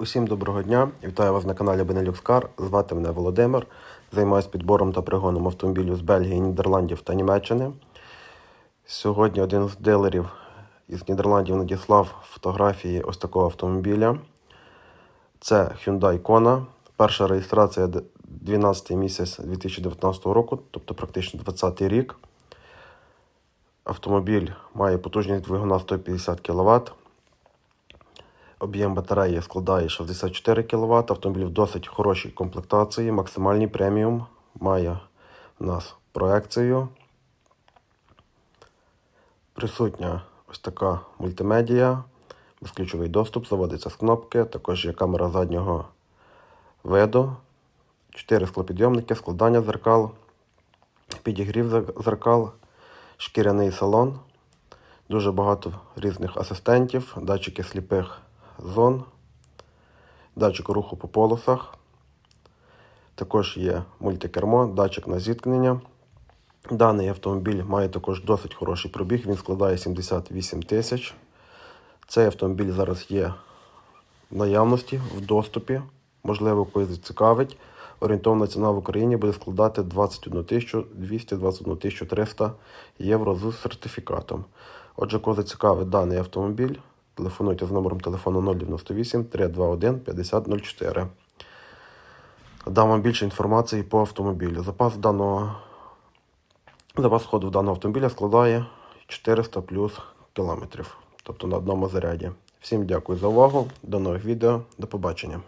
Усім доброго дня! Вітаю вас на каналі Benelux Car. Звати мене Володимир. Займаюся підбором та пригоном автомобілів з Бельгії, Нідерландів та Німеччини. Сьогодні один з дилерів із Нідерландів надіслав фотографії ось такого автомобіля. Це Hyundai Kona. Перша реєстрація 12 місяць 2019 року, тобто практично 20 рік. Автомобіль має потужність двигуна 150 кВт. Об'єм батареї складає 64 кВт. Автомобіль в досить хорошій комплектації, максимальний преміум. Має у нас проекцію. Присутня ось така мультимедія, безключовий доступ, заводиться з кнопки. Також є камера заднього виду, 4 склопідйомники, складання зеркал, підігрів зеркал, шкіряний салон. Дуже багато різних асистентів, датчики сліпих зон, датчик руху по полосах. Також є мультикермо, датчик на зіткнення. Даний автомобіль має також досить хороший пробіг, він складає 78 тисяч. Цей автомобіль зараз є в наявності, в доступі. Можливо, когось зацікавить. Орієнтовна ціна в Україні буде складати 21 200 21 300 євро з сертифікатом. Отже, кого зацікавить даний автомобіль, телефонуйте з номером телефону 098 321 5004. Дам вам більше інформації по автомобілю. Запас даного запас ходу даного автомобіля складає 400 плюс кілометрів, тобто на одному заряді. Всім дякую за увагу. До нових відео. До побачення.